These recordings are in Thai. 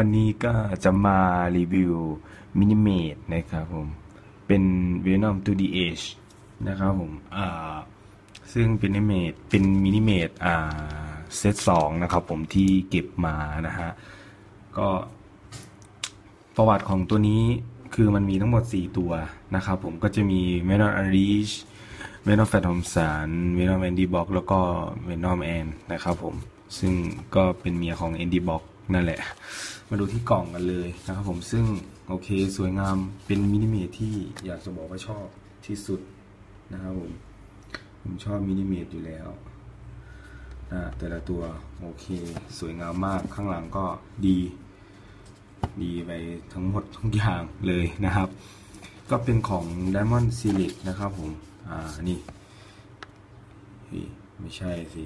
วันนี้ก็จะมารีวิวมินิเมดนะครับผมเป็น Venom 2D Age นะครับผมอ่าซึ่งเป็นมินิเมดเป็นมินิเมดอ่าเซตสองนะครับผมที่เก็บมานะฮะก็ประวัติของตัวนี้คือมันมีทั้งหมด 4 ตัวนะครับผมก็จะมี Venom Unleash Venom Phantom San Venom Andy Box แล้วก็ Venom Ann นะครับผมซึ่งก็เป็นเมียของ Andy Box นั่นแหละ มาดูที่กล่องกันเลยนะครับผมซึ่งโอเคสวยงามเป็นมินิเมทที่อยากจะบอกว่าชอบที่สุดนะครับผมผมชอบมินิเมทอยู่แล้วนะแต่ละตัวโอเค สวยงามมากข้างหลังก็ดี ดีไปทั้งหมดทุกอย่างเลยนะครับ ก็เป็นของ Diamond Select นะครับผม อ่า นี่เฮ้ยไม่ใช่สิ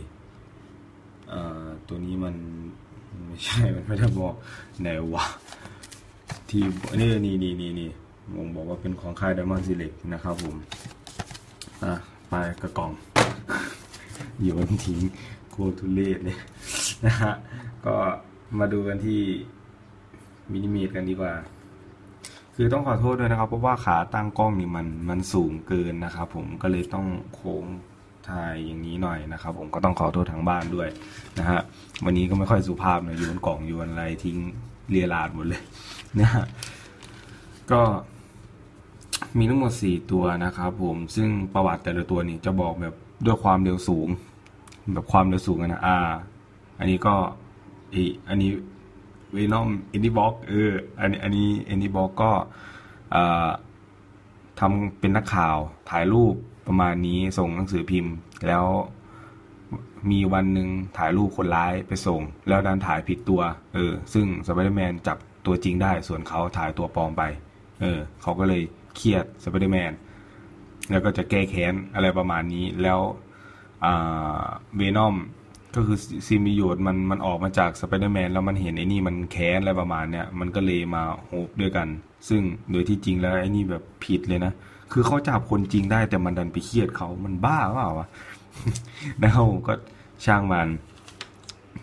อ่า ตัวนี้มัน ไม่ใช่ มันไม่ได้บอกไหนวะที่นี่นี่นี่นี่นี่วงบอกว่าเป็นของค่าย Diamond Select นะครับผมอะไปกระกล่องโยนทิ้งโคตรทุเรศเลยนะฮะก็มาดูกันที่มินิเมตกันดีกว่า คือต้องขอโทษด้วยนะครับ เพราะว่าขาตั้งกล้องนี่มันมันสูงเกินนะครับผมก็เลยต้องโค้ง ถ่ายอย่างนี้หน่อยนะครับ ผมก็ต้องขอโทษทางบ้านด้วยนะฮะวันนี้ก็ไม่ค่อยสุภาพนะโยนกล่องโยนอะไรทิ้งเรียราดหมดเลยนะฮะก็มีทั้งหมด 4 ตัวนะครับผมซึ่งประวัติแต่ละตัวนี่จะบอกแบบด้วยความเร็วสูง แบบความเร็วสูงนะอ่า อันนี้ก็อีอันนี้เวนอมเอนดี้บ็อกเอออันนี้อันนี้เอนดี้บ็อกก็ทำเป็นนักข่าวถ่ายรูป ประมาณนี้ส่งหนังสือพิมพ์ แล้วมีวันหนึ่งถ่ายรูปคนร้ายไปส่ง แล้วดันถ่ายผิดตัว เออ ซึ่งสไปเดอร์แมนจับตัวจริงได้ ส่วนเขาถ่ายตัวปลอมไป เออ เขาก็เลยเครียดสไปเดอร์แมนแล้วก็จะแก้แค้นอะไรประมาณนี้แล้วเวนอมก็คือซิมิโยดมันมันออกมาจากสไปเดอร์แมนแล้วมันเห็นไอ้นี่มันแค้นอะไรประมาณเนี้ยมันก็เลยมาโฮปด้วยกัน ซึ่งโดยที่จริงแล้วไอ้นี่แบบผิดเลยนะ คือเขาจับคนจริงได้แต่มันดันไปเครียดเขามันบ้าเปล่าวะแล้วก็ช่างมัน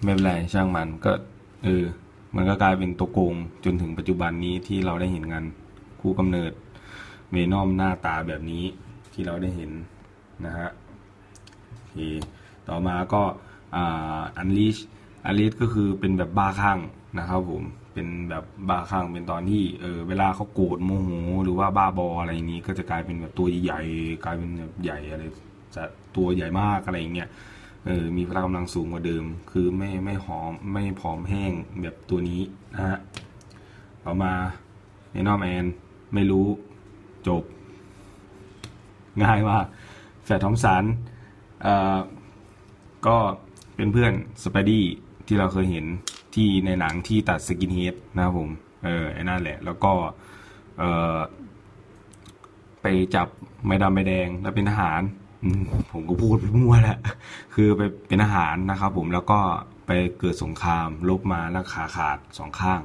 ไม่เป็นไรช่างมันก็เออมันก็กลายเป็นตัวโกงจนถึงปัจจุบันนี้ที่เราได้เห็นกันคู่กำเนิดเวนอมหน้าตาแบบนี้ที่เราได้เห็นนะฮะโอเคต่อมาก็อันลิชอันลิชก็คือเป็นแบบบ้าคลั่งนะครับผม เป็นแบบบ้าคลั่งเป็นตอนที่เออเวลาเขาโกรธโมโหหรือว่าบ้าบออะไรอย่างนี้ ก็จะกลายเป็นแบบตัวใหญ่กลายเป็นแบบใหญ่อะไรจะตัวใหญ่มากอะไรอย่างเงี้ยเออมีพละกำลังสูงกว่าเดิม คือไม่ไม่หอมไม่ผอมแห้งแบบตัวนี้นะฮะต่อมาเนนอมแอนไม่รู้จบ ง่ายมากแฟดทอมสันเอ่อก็เป็นเพื่อนสไปดี้ที่เราเคยเห็น ที่ในหนังที่ตัดสกินเฮดนะครับผม เออไอ้นั่นแหละ แล้วก็ เออไปจับไม่ดำไม่แดงแล้วเป็นทหารผมก็พูดไปมั่วแหละคือไปเป็นทหารนะครับผมแล้วก็ไปเกิดสงครามลบมาแล้วขาขาดสองข้าง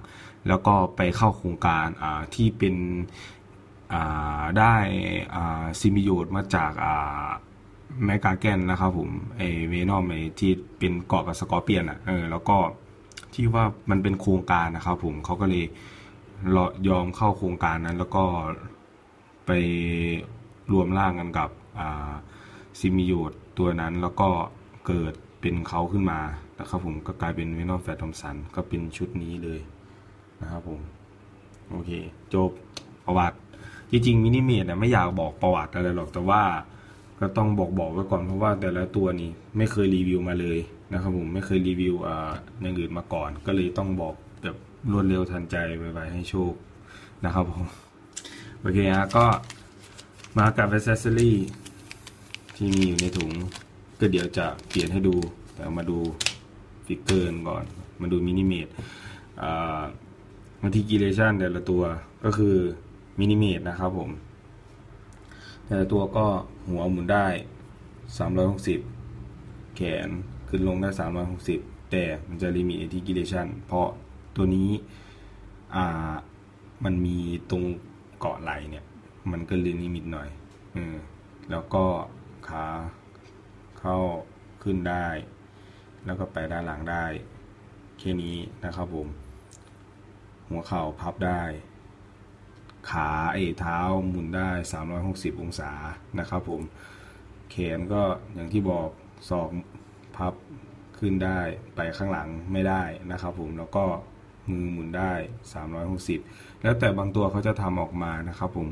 แล้วก็ไปเข้าโครงการที่เป็นได้ซิมิโยดมาจากแมกาแกนนะครับผมไอเวนอมไอที่เป็นเกาะกับสกอร์เปียนอะเออแล้วก็ ที่ว่ามันเป็นโครงการนะครับผมเขาก็เลยรอยอมเข้าโครงการนั้น แล้วก็ไปรวมร่างกันกับซิมิโยดตัวนั้นแล้วก็เกิดเป็นเขาขึ้นมานะครับผมก็กลายเป็นเวนอมแฟตทอมสันก็เป็นชุดนี้เลยนะครับผมโอเค จบประวัติ จริงๆมินิเมดไม่อยากบอกประวัติอะไรหรอกแต่ว่า ก็ต้องบอกบอกไว้ก่อนเพราะว่าแต่ละตัวนี้ไม่เคยรีวิวมาเลยนะครับผมไม่เคยรีวิวอ่าอย่างอื่นมาก่อน ก็เลยต้องบอกแบบรวดเร็วทันใจไวๆให้โชคนะครับผมโอเคฮะก็มากับ a อ c e s s o r y ที่มีอยู่ในถุง ก็เดี๋ยวจะเปลี่ยนให้ดูแต่มาดูฟิกเกอร์ก่อน มาดูมินิเมตมัลติกิเลชันแต่ละตัวก็คือมินิเมตนะครับผม แต่ละตัวก็หัวหมุนได้ 360 แขนขึ้นลงได้ 360 แต่มันจะลิมิตอินทิกิเลชันเพราะตัวนี้อ่ามันมีตรงเกาะไหลเนี่ย มันก็เลยลิมิตหน่อยอแล้วก็ขาเข้าขึ้นได้ แล้วก็ไปด้านหลังได้ แค่นี้นะครับผม หัวเข่าพับได้ ขาเอเท้าหมุนได้ 360 องศานะครับผมแขนก็อย่างที่บอกศอกพับขึ้นได้ไปข้างหลังไม่ได้นะครับผมแล้วก็มือหมุนได้ 360 แล้วแต่บางตัวเขาจะทำออกมานะครับผม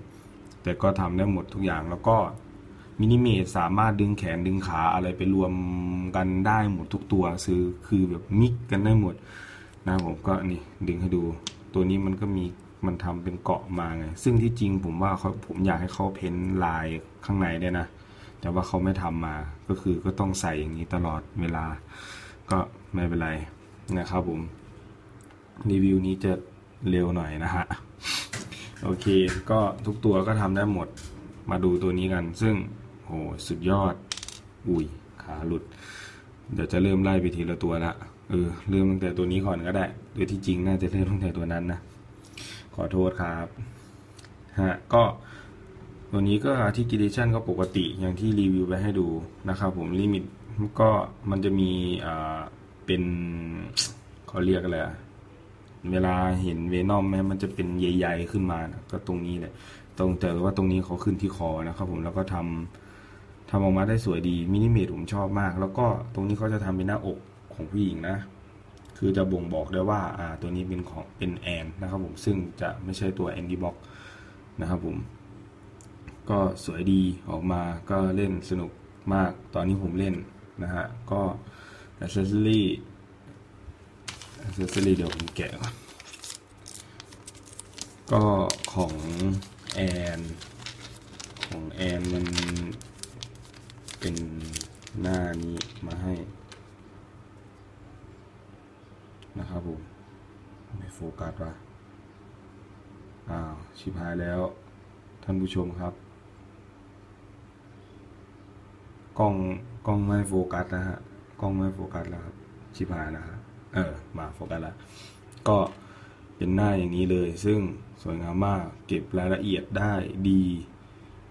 แต่ก็ทำได้หมดทุกอย่างแล้วก็มินิเมตสามารถดึงแขนดึงขาอะไรไปรวมกันได้หมดทุกตัวซื้อคือแบบมิกกันได้หมดนะผมก็นี่ดึงให้ดู ตัวนี้มันก็มี มันทำเป็นเกาะมาไง ซึ่งที่จริงผมว่าเขาผมอยากให้เขาเพ้นลายข้างในด้วยนะ แต่ว่าเขาไม่ทำมา ก็คือก็ต้องใส่อย่างนี้ตลอดเวลา ก็ไม่เป็นไรนะครับผม รีวิวนี้จะเร็วหน่อยนะฮะ โอเค ก็ทุกตัวก็ทำได้หมด มาดูตัวนี้กัน ซึ่งโหสุดยอด อุ้ย ขาหลุด เดี๋ยวจะเริ่มไล่ไปทีละตัวละเออเริ่มตั้งแต่ตัวนี้ก่อนก็ได้ โดยที่จริงน่าจะเริ่มตั้งแต่ตัวนั้นนะ ขอโทษครับฮะก็ตัวนี้ก็ที่กิ t ชันก็ปกติอย่างที่รีวิวไปให้ดูนะครับผมลิมิตก็มันจะมีอ่าเป็นเขาเรียกอะไรเวลาเห็นเวนอมแม้มันจะเป็นใหญ่ๆขึ้นมานะก็ตรงนี้แหละตรงแต่ว่าตรงนี้เขาขึ้นที่คอนะครับผมแล้วก็ทำทำออกมาได้สวยดีมินิเมตผมชอบมาก แล้วก็ตรงนี้เขาจะทำเป็นหน้าอกของผู้หญิงนะ คือจะบ่งบอกได้ว่าอ่าตัวนี้เป็นของเป็นแอนนะครับผมซึ่งจะไม่ใช่ตัวแอนดี้บ็อกนะครับผมก็สวยดีออกมาก็เล่นสนุกมากตอนนี้ผมเล่นนะฮะก็ accessory accessory เดี๋ยวผมแกะก่อนก็ของแอนของแอนมันเป็นหน้านี้มาให้นะ ครับผมไม่โฟกัสว่ะอ้าว ชิบหายแล้ว ท่านผู้ชมครับ กล้องกล้องไม่โฟกัสนะฮะ กล้องไม่โฟกัสแล้วครับ ชิบหายนะฮะเออ มาโฟกัสล้วก็เป็นหน้าอย่างนี้เลย ซึ่งสวยงามมาก เก็บรายละเอียดได้ดี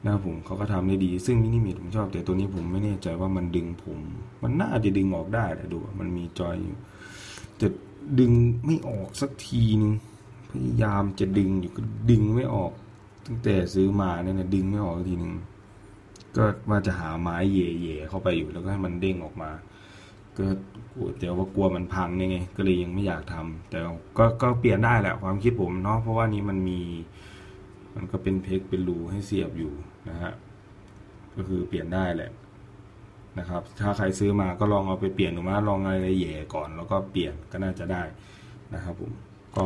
นะครับผมเขาก็ทำได้ดี ซึ่งมินิมิตผมชอบ แต่ตัวนี้ผมไม่แน่ใจว่ามันดึงผม มันน่าจะดึงออกได้แหละดู มันมีจอยอยู่แต่ ดึงไม่ออกสักทีนึงพยายามจะดึงอยู่ก็ดึงไม่ออก ตั้งแต่ซื้อมาเนี่ยนะดึงไม่ออกสักทีนึงก็ว่าจะหาไม้เย่ๆเข้าไปอยู่แล้วก็ให้มันเด้งออกมา ก็กลัวแต่ว่ากลัวมันพังนี่ไงก็เลยยังไม่อยากทำแต่ก็ก็เปลี่ยนได้แหละความคิดผมเนาะเพราะว่านี้มันมี มันก็เป็นเพกเป็นรูให้เสียบอยู่นะฮะก็คือเปลี่ยนได้แหละ นะครับ ถ้าใครซื้อมาก็ลองเอาไปเปลี่ยนดูมาลองอะไรแย่ก่อน แล้วก็เปลี่ยนก็น่าจะได้นะครับผมก็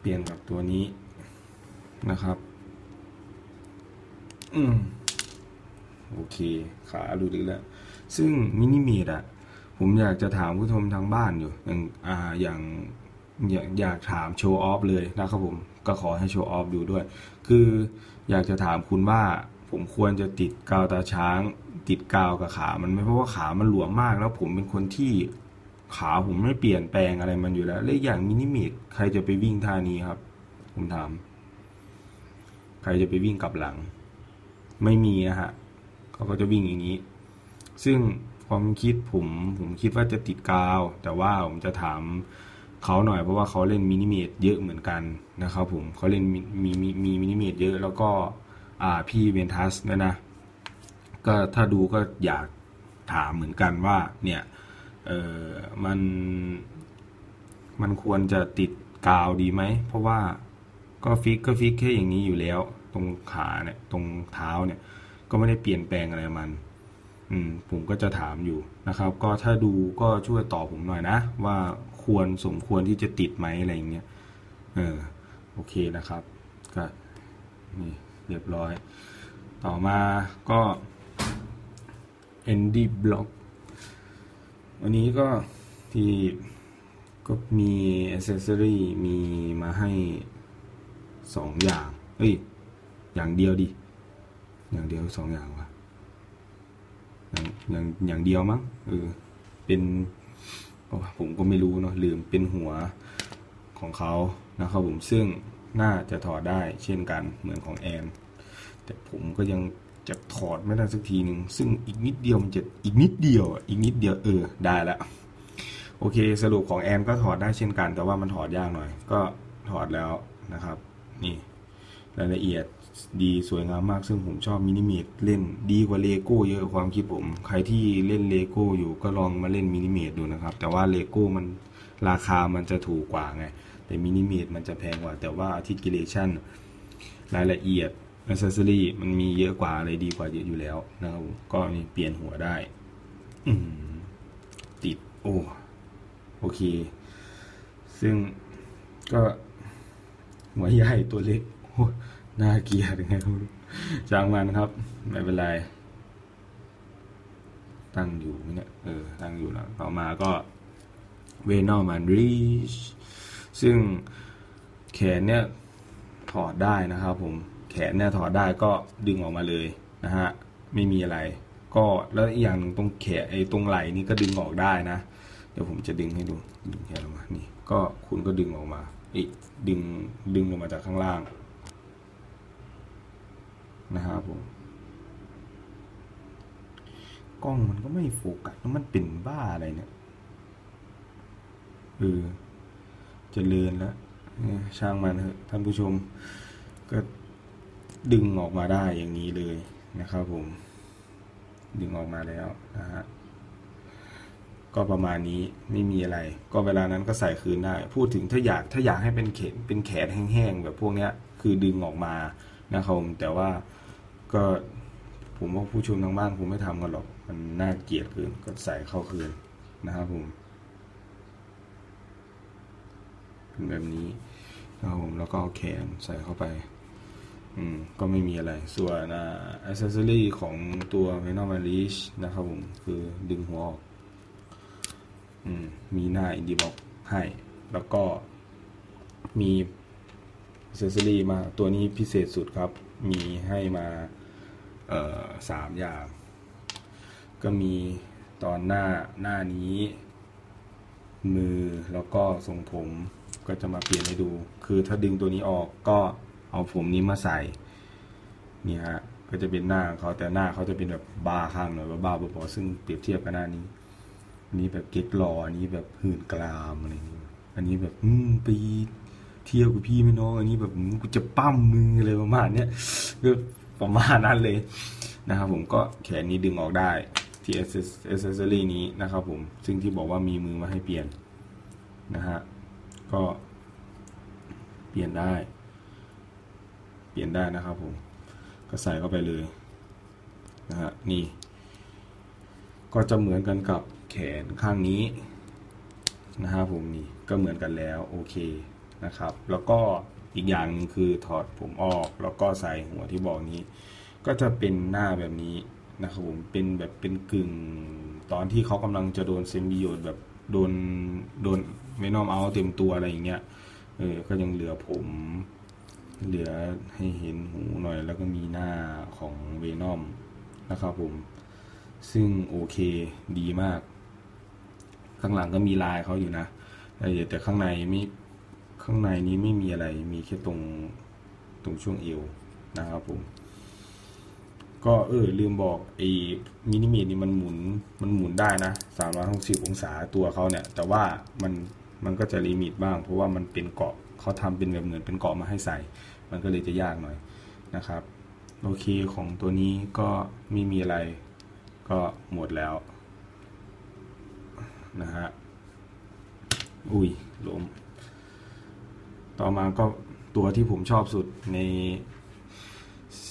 เปลี่ยนกับตัวนี้นะครับ อืมโอเค ขาหลุดอีกแล้ว ซึ่งมินิเมดอะผมอยากจะถามผู้ชมทางบ้านอยู่ อย่างอ่าอย่างอยากอยากถามโชว์ออฟเลยนะครับผม ก็ขอให้โชว์ออฟดูด้วย คืออยากจะถามคุณว่า ผมควรจะติดกาวตาช้าง ติดกาวกับขามันไม่เพราะว่าขามันหลวมมาก แล้วผมเป็นคนที่ขาผมไม่เปลี่ยนแปลงอะไรมันอยู่แล้วและอย่างมินิเมดใครจะไปวิ่งท่านี้ครับ ผมถาม ใครจะไปวิ่งกลับหลัง ไม่มีนะฮะเขาก็จะวิ่งอย่างนี้ ซึ่งความคิดผมผมคิดว่าจะติดกาว แต่ว่าผมจะถามเขาหน่อยเพราะว่าเขาเล่นมินิเมตเยอะเหมือนกันนะครับผมเขาเล่นมีมีมีมินิเมตเยอะแล้วก็ พี่เวนทัสเนี่ยนะก็ถ้าดูก็อยากถามเหมือนกันว่าเนี่ยเออมันมันควรจะติดกาวดีไหม เพราะว่าก็ฟิกก็ฟิกแค่อย่างนี้อยู่แล้ว ตรงขาเนี่ยตรงเท้าเนี่ย ก็ไม่ได้เปลี่ยนแปลงอะไรมัน อืมผมก็จะถามอยู่นะครับ ก็ถ้าดูก็ช่วยตอบผมหน่อยนะ ว่าควรสมควรที่จะติดไหมอะไรอย่างเงี้ยเออโอเคนะครับ ก็นี่ เรียบร้อย ต่อมาก็ ND Block วันนี้ก็ที่ก็มี accessory มีมาให้สองอย่าง เอ้ย อย่างเดียวดิ อย่างเดียวสองอย่างวะอย่างอย่างอย่างเดียวมั้งเออเป็นผมก็ไม่รู้เนาะลืมเป็นหัวของเขานะครับผมซึ่ง น่าจะถอดได้เช่นกันเหมือนของแอนแต่ผมก็ยังจะถอดไม่ได้สักทีหนึ่งซึ่งอีกนิดเดียวมันจะอีกนิดเดียวอีกนิดเดียวเออได้ละโอเค สรุปของแอนก็ถอดได้เช่นกัน แต่ว่ามันถอดยากหน่อย ก็ถอดแล้วนะครับ นี่รายละเอียดดีสวยงามมาก ซึ่งผมชอบมินิเมตเล่นดีกว่าเลโก้เยอะความคิดผม ใครที่เล่นเลโก้อยู่ก็ลองมาเล่นมินิเมตดูนะครับ แต่ว่าเลโก้มันราคามันจะถูกกว่าไง แต่มินิเมตมันจะแพงกว่า แต่ว่าอาร์ติเกเลชันรายละเอียดอ c เซสซอรี่มันมีเยอะกว่าอะไรดีกว่าเยอะอยู่แล้วนะครับก็นี่เปลี่ยนหัวได้อืติด โอ้โอเค ซึ่งก็หัวใหญ่ตัวเล็กโอ้น่าเกียดยังไงไม่รู้จ้างมันครับ ไม่เป็นไร ตั้งอยู่เนี่ย เออ ตั้งอยู่แล้วต่อมาก็เวนอมันรีช ซึ่งแขนเนี่ยถอดได้นะครับผมแขนเนี่ยถอดได้ก็ดึงออกมาเลยนะฮะไม่มีอะไร ก็แล้วอีกอย่างหนึ่งตรงแขนไอ้ตรงไหล่นี่ก็ดึงออกได้นะ เดี๋ยวผมจะดึงให้ดูดึงแขนออกมานี่ก็คุณก็ดึงออกมาอีกดึงดึงออกมาจากข้างล่างนะครับผมกล้องมันก็ไม่โฟกัสแล้วมันเป็นบ้าอะไรเนี่ยเออ เจะเลือนแล้วช่างมันเถอะท่านผู้ชมก็ดึงออกมาได้อย่างนี้เลยนะครับผม ดึงออกมาแล้วนะฮะก็ประมาณนี้ไม่มีอะไร ก็เวลานั้นก็ใส่คืนได้ พูดถึงถ้าอยากถ้าอยากให้เป็นเขนเป็นแขนแห้งๆแบบพวกเนี้ย คือดึงออกมานะครับผมแต่ว่าก็ผมว่าผู้ชมทางบ้านคงไม่ทำกันหรอก มันน่าเกลียดเกินก็ใส่เข้าคืนนะครับผม เป็นแบบนี้นะครับผมแล้วก็เอาแขนใส่เข้าไป อืมก็ไม่มีอะไร ส่วนอ่าอ c เซสซอรี่ของตัว v e n o m a r i c h นะครับผม คือดึงหัวออก อืม มีหน้าอินดีบ็อกให้ แล้วก็มีอ c เซสซอรี่มาตัวนี้พิเศษสุดครับ มีให้มาเอ่อสามอย่าง ก็มีตอนหน้าหน้านี้ มือแล้วก็ทรงผม ก็จะมาเปลี่ยนให้ดู คือถ้าดึงตัวนี้ออกก็เอาผมนี้มาใส่นี่ฮะก็จะเป็นหน้าของเขาแต่หน้าเขาจะเป็นแบบบาข้างหน่อยบ้าบอๆซึ่งเปรียบเทียบกับหน้านี้นี้แบบเก็ตรออันนี้แบบหื่นกรามอะไรอย่างนี้อันนี้แบบอืมไปเที่ยวกับพี่ไม่น้องอันนี้แบบอืมกูจะปั้มมืออะไรประมาณเนี้ยก็ประมาณนั้นเลยนะครับผมก็แขนนี้ดึงออกได้ที่ accessory นี้นะครับผมซึ่งที่บอกว่ามีมือมาให้เปลี่ยนนะฮะ ก็เปลี่ยนได้ เปลี่ยนได้นะครับผม ก็ใส่เข้าไปเลยนะฮะนี่ ก็จะเหมือนกันกับแขนข้างนี้นะครับผมนี่ก็เหมือนกันแล้วโอเคนะครับ แล้วก็อีกอย่างนึงคือถอดผมออก แล้วก็ใส่หัวที่บอกนี้ ก็จะเป็นหน้าแบบนี้นะครับผมเป็นแบบเป็นกึ่งตอนที่เขากำลังจะโดนเซมิโยดแบบ โดนโดนเวนอมเอาเต็มตัวอะไรอย่างเงี้ยเออก็ยังเหลือผมเหลือให้เห็นหูหน่อย แล้วก็มีหน้าของเวนอมนะครับผม ซึ่งโอเคดีมาก ข้างหลังก็มีลายเขาอยู่นะแต่แต่ข้างในไม่ข้างในนี้ไม่มีอะไรมีแค่ตรงตรงช่วงเอวนะครับผม ก็เออลืมบอกไอ้มินิเมตนี่มันหมุนมันหมุนได้นะ360องศาตัวเขาเนี่ย แต่ว่ามันมันก็จะลิมิตบ้าง เพราะว่ามันเป็นเกาะเขาทำเป็นแบบเหมือนเป็นเกาะมาให้ใส่ มันก็เลยจะยากหน่อยนะครับ โอเคของตัวนี้ก็ไม่มีอะไรก็หมดแล้วนะฮะอุ้ยล้มต่อมาก็ตัวที่ผมชอบสุดใน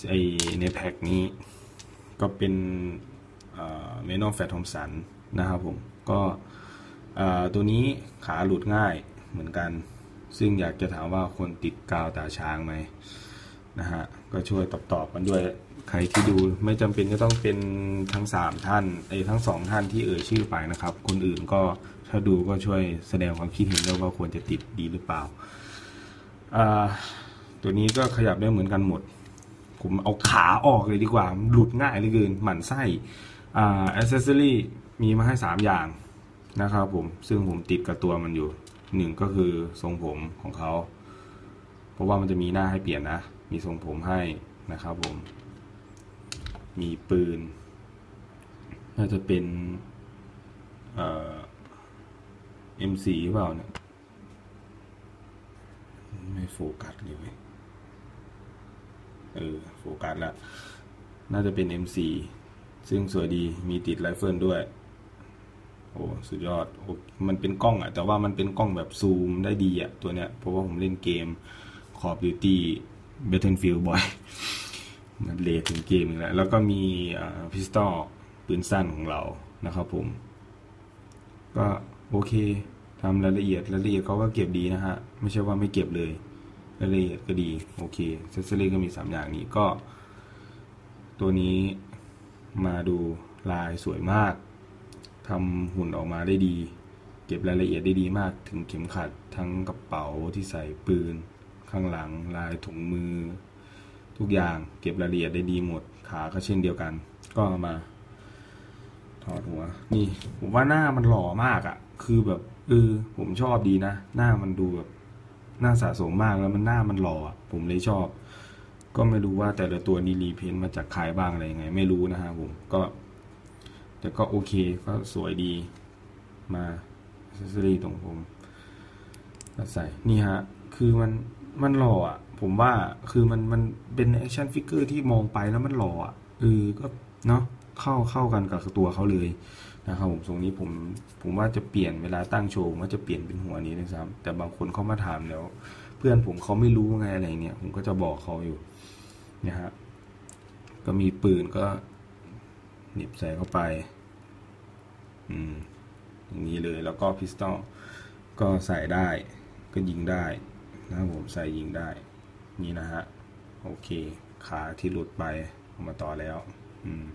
ไอในแพ็กนี้ก็เป็นเมนอมแฟตทอมสันนะครับผมก็ตัวนี้ขาหลุดง่ายเหมือนกัน ซึ่งอยากจะถามว่าคนติดกาวตาช้างไหมนะฮะก็ช่วยตอบตอบกันด้วยใครที่ดูไม่จำเป็นก็ต้องเป็นทั้ง 3 ท่านไอ้ทั้ง 2 ท่านที่เอ่ยชื่อไปนะครับ คนอื่นก็ถ้าดูก็ช่วยแสดงความคิดเห็นด้วยว่าควรจะติดดีหรือเปล่า ตัวนี้ก็ขยับได้เหมือนกันหมด ผมเอาขาออกเลยดีกว่า หลุดง่ายเหลือเกินหมั่นไส้อ่าอ c เซสซอรี่มีมาให้ 3 อย่างนะครับผมซึ่งผมติดกับตัวมันอยู่หนึ่งก็คือทรงผมของเขา เพราะว่ามันจะมีหน้าให้เปลี่ยนนะ มีทรงผมให้นะครับผม มีปืน น่าจะเป็นเอ่อ M4 เปล่าเนี่ย ไม่โฟกัสเลยเว้ย เออโฟกัสละน่าจะเป็น M4 ซึ่งสวยดีมีติดไรเฟิลด้วย โอ้สุดยอดโอ้มันเป็นกล้องอะแต่ว่ามันเป็นกล้องแบบซูมได้ดีอะตัวเนี้ย เพราะว่าผมเล่นเกม Call of Duty Battlefield บ่อย มันเลทถึงเกมอีกแล้ว แล้วก็มีพิสตอลปืนสั้นของเรานะครับผม ก็โอเคทำรายละเอียดรายละเอียดเขาก็เก็บดีนะฮะ ไม่ใช่ว่าไม่เก็บเลย รายละเอียดก็ดี โอเคเซสซอรี่ก็มี 3 อย่างนี้ก็ ตัวนี้มาดูลายสวยมากทำหุ่นออกมาได้ดี เก็บรายละเอียดได้ดีมาก ถึงเข็มขัดทั้งกระเป๋าที่ใส่ปืน ข้างหลังลายถุงมือ ทุกอย่างเก็บรายละเอียดได้ดีหมด ขาก็เช่นเดียวกัน ก็ามาถอดหัว นี่ ผมว่าหน้ามันหล่อมากอะ่ะ คือแบบเออผมชอบดีนะ หน้ามันดูแบบ น้าสะสมมากแล้วมันหน้ามันหล่อผมเลยชอบ ก็ไม่รู้ว่าแต่ละตัวนี้รีเพนมาจากใครบ้างอะไรยังไง ไม่รู้นะฮะผมก็ แต่ก็โอเคก็สวยดีมาเซสซอรี่ตรงผมก็ใส่นี่ฮะ คือมันมันหล่ออะ ผมว่าคือมันมันเป็นแอคชั่นฟิกเกอร์ที่มองไปแล้วมันหล่ออะเออก็เนาะเข้าเข้ากันกับตัวเขาเลย นะครับผมทรงนี้ผมผมว่าจะเปลี่ยนเวลาตั้งโชว์ว่าจะเปลี่ยนเป็นหัวนี้นะซ้ำแต่บางคนเขามาถามแล้ว เพื่อนผมเขาไม่รู้ไงอะไรเงี้ยผมก็จะบอกเขาอยู่นะฮะก็มีปืนก็หนีบใส่เข้าไป อืมอย่างนี้เลยแล้วก็พิสตอลก็ใส่ได้ ก็ยิงได้นะครับผมใส่ยิงได้ นี่นะฮะ โอเค ขาที่หลุดไปเอามาต่อแล้ว อืม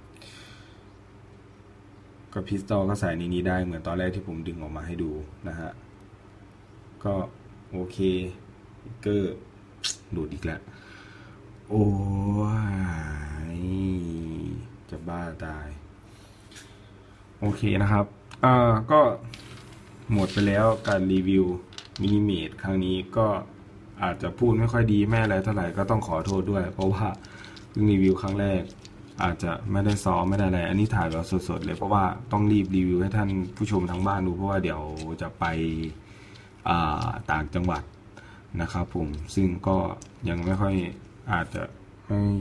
ก็พิสตอลก็ใส่ในนี้ได้เหมือนตอนแรกที่ผมดึงออกมาให้ดูนะฮะ ก็โอเคเกอร์หลุดอีกแล้ว โอ้ยจะบ้าตาย โอเคนะครับอ่าก็หมดไปแล้วการรีวิวมินิเมตครั้งนี้ก็อาจจะพูดไม่ค่อยดีแม่อะไรเท่าไหร่ก็ต้องขอโทษด้วย เพราะว่าเพิ่งรีวิวครั้งแรก อาจจะไม่ได้ซ้อมไม่ได้อะไร อันนี้ถ่ายแบบสดๆเลยเพราะว่าต้องรีบรีวิวให้ท่านผู้ชมทั้งบ้านดู เพราะว่าเดี๋ยวจะไปต่างจังหวัดนะครับผมซึ่งก็ยังไม่ค่อยอาจจะ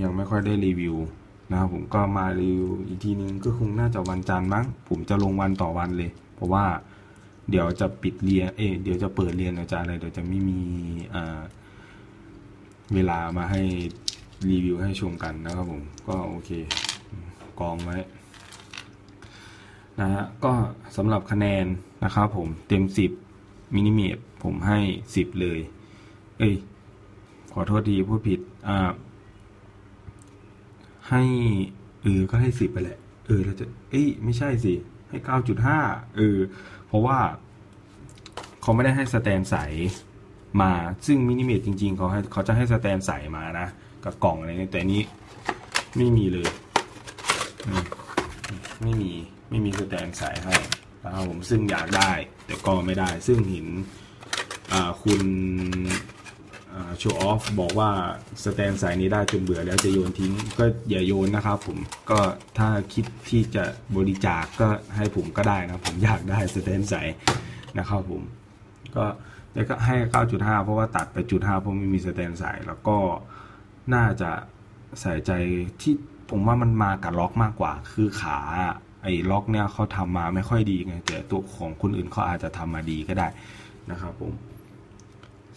ยังไม่ค่อยได้รีวิวนะครับผมก็มารีวิวอีกทีนึงก็คงน่าจะวันจันทร์มั้งผมจะลงวันต่อวันเลย เพราะว่าเดี๋ยวจะปิดเรียนเอเดี๋ยวจะเปิดเรียนอาจารย์อะไรเดี๋ยวจะไม่มีเวลามาให้ รีวิวให้ชมกันนะครับผม ก็โอเค กองไว้นะฮะก็สำหรับคะแนนนะครับผมเต็ม 10มินิเมตรผมให้ 10 เลย เอ้ย ขอโทษทีพูดผิดอ่าให้เออก็ให้ 10 ไปแหละ เออเราจะ เอ้ย ไม่ใช่สิ ให้ 9.5 เออ เพราะว่า เขาไม่ได้ให้สแตนใสมาซึ่งมินิเมตรจริงๆ เขาให้เขาจะให้สแตนใสมานะ กับกล่องอะไรเนี่ยแต่นี้ไม่มีเลย ไม่มีไม่มีสแตนใสให้นะครับผมซึ่งอยากได้ แต่ก็ไม่ได้ ซึ่งเห็นคุณโชว์ออฟบอกว่าสแตนใสนี้ได้จนเบื่อแล้วจะโยนทิ้ง ก็อย่าโยนนะครับผมก็ถ้าคิดที่จะบริจาคก็ให้ผมก็ได้นะผมอยากได้สแตนใสนะครับผม ก็แล้วก็ให้ 9.5 เพราะว่าตัดไปจุด5เพราะไม่มีสแตนใสแล้วก็ น่าจะใส่ใจที่ผมว่ามันมากับล็อกมากกว่า คือขาไอ้ล็อกเนี่ยเขาทำมาไม่ค่อยดีไงแต่ตัวของคนอื่นเขาอาจจะทำมาดีก็ได้นะครับผม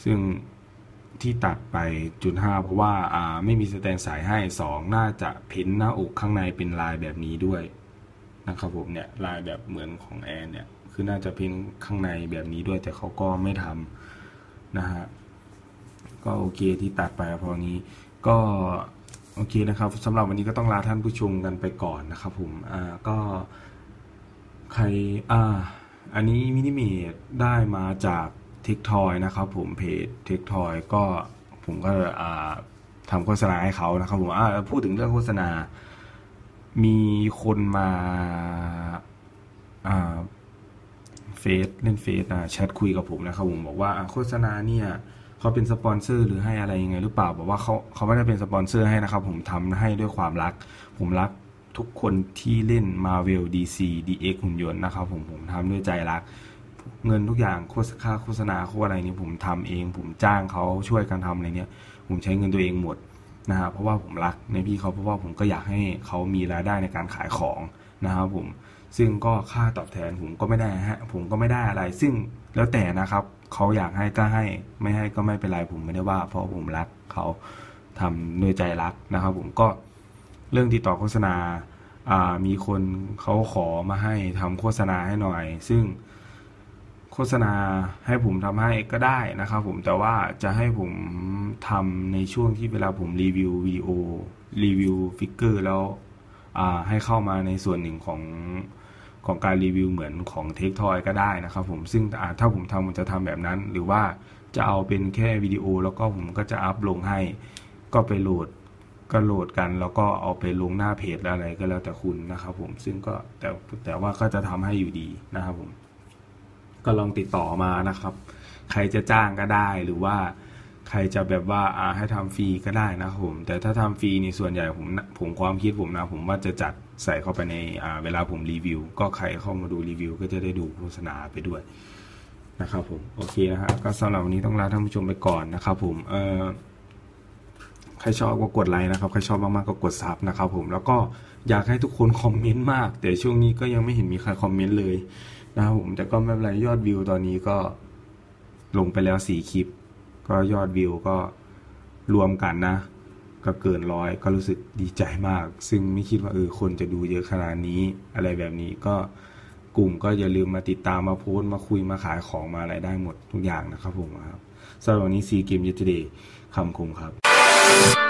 ซึ่งที่ตัดไปจุดห้าเพราะว่าอ่าไม่มีสแตนสายให้สองน่าจะเพ้นหน้าอกข้างในเป็นลายแบบนี้ด้วยนะครับผมเนี่ยลายแบบเหมือนของแอนเนี่ยคือน่าจะเพ้นข้างในแบบนี้ด้วย แต่เขาก็ไม่ทำนะฮะก็โอเคที่ตัดไปพอนี้ ก็โอเคนะครับสำหรับวันนี้ก็ต้องลาท่านผู้ชมกันไปก่อนนะครับผมอ่าก็ใครอ่าอันนี้มินิเมตได้มาจากเทคทอยนะครับผมเพจเทคทอยก็ผมก็อ่าทำโฆษณาให้เขานะครับผมอ่าพูดถึงเรื่องโฆษณา มีคนมาอ่าเฟซเล่นเฟซอ่าแชทคุยกับผมนะครับผมบอกว่าโฆษณาเนี่ย เขาเป็นสปอนเซอร์หรือให้อะไรยังไงหรือเปล่าบอกว่าเขาเขาไม่ได้เป็นสปอนเซอร์ให้นะครับ ผมทำให้ด้วยความรัก ผมรักทุกคนที่เล่น Marvel DC DX หุ่นยนต์นะครับ ผมผมทำด้วยใจรัก เงินทุกอย่างโฆษค่าโฆษณาโฆษอะไรนี่ผมทำเอง ผมจ้างเขาช่วยกันทำอะไรเนี้ยผมใช้เงินตัวเองหมดนะครับเพราะว่าผมรักในพี่เขาเพราะว่าผมก็อยากให้เขามีรายได้ในการขายของนะครับผมซึ่งก็ค่าตอบแทนผมก็ไม่ได้ฮะผมก็ไม่ได้อะไร ซึ่งแล้วแต่นะครับ เขาอยากให้ก็ให้ไม่ให้ก็ไม่เป็นไรผมไม่ได้ว่า เพราะผมรักเขาทำด้วยใจรักนะครับ ผมก็เรื่องติดต่อโฆษณาอ่ามีคนเขาขอมาให้ทำโฆษณาให้หน่อย ซึ่งโฆษณาให้ผมทำให้ก็ได้นะครับ ผมแต่ว่าจะให้ผมทำในช่วงที่เวลาผมรีวิววีโอรีวิวฟิกเกอร์แล้วให้เข้ามาในส่วนหนึ่งของ ของการรีวิวเหมือนของเทคทอยก็ได้นะครับผมซึ่งถ้าผมทำผมจะทำแบบนั้น หรือว่าจะเอาเป็นแค่วิดีโอ แล้วก็ผมก็จะอัพลงให้ ก็ไปโหลดก็โหลดกันแล้วก็เอาไปลงหน้าเพจอะไรก็แล้วแต่คุณนะครับผมซึ่งก็แต่แต่ว่าก็จะทำให้อยู่ดีนะครับผม ก็ลองติดต่อมานะครับ ใครจะจ้างก็ได้หรือว่าใครจะแบบว่าอาให้ทำฟรีก็ได้นะครับผม แต่ถ้าทำฟรีนี่ส่วนใหญ่ผมผมความคิดผมนะ ผมว่าจะจัด ใส่เข้าไปในเวลาผมรีวิว ก็ใครเข้ามาดูรีวิว ก็จะได้ดูโฆษณาไปด้วยนะครับผมโอเคนะฮะก็สำหรับวันนี้ต้องลาท่านผู้ชมไปก่อนนะครับผมเอ่อใครชอบก็กดไลค์นะครับใครชอบมากๆก็กดซับนะครับผมแล้วก็อยากให้ทุกคนคอมเมนต์มาก แต่ช่วงนี้ก็ยังไม่เห็นมีใครคอมเมนต์เลยนะครับผมแต่ก็ไม่เป็นไรยอดวิวตอนนี้ก็ลงไปแล้วสี่คลิป ก็ยอดวิวก็รวมกันนะ ก็เกินร้อยก็รู้สึกดีใจมาก ซึ่งไม่คิดว่าเออคนจะดูเยอะขนาดนี้อะไรแบบนี้ก็กลุ่มก็อย่าลืมมาติดตามมาโพสต์มาคุยมาขายของมาอะไรได้หมดทุกอย่างนะครับผมครับสำหรับวันนี้ซีเกมยูทูเดย์คำคมครับ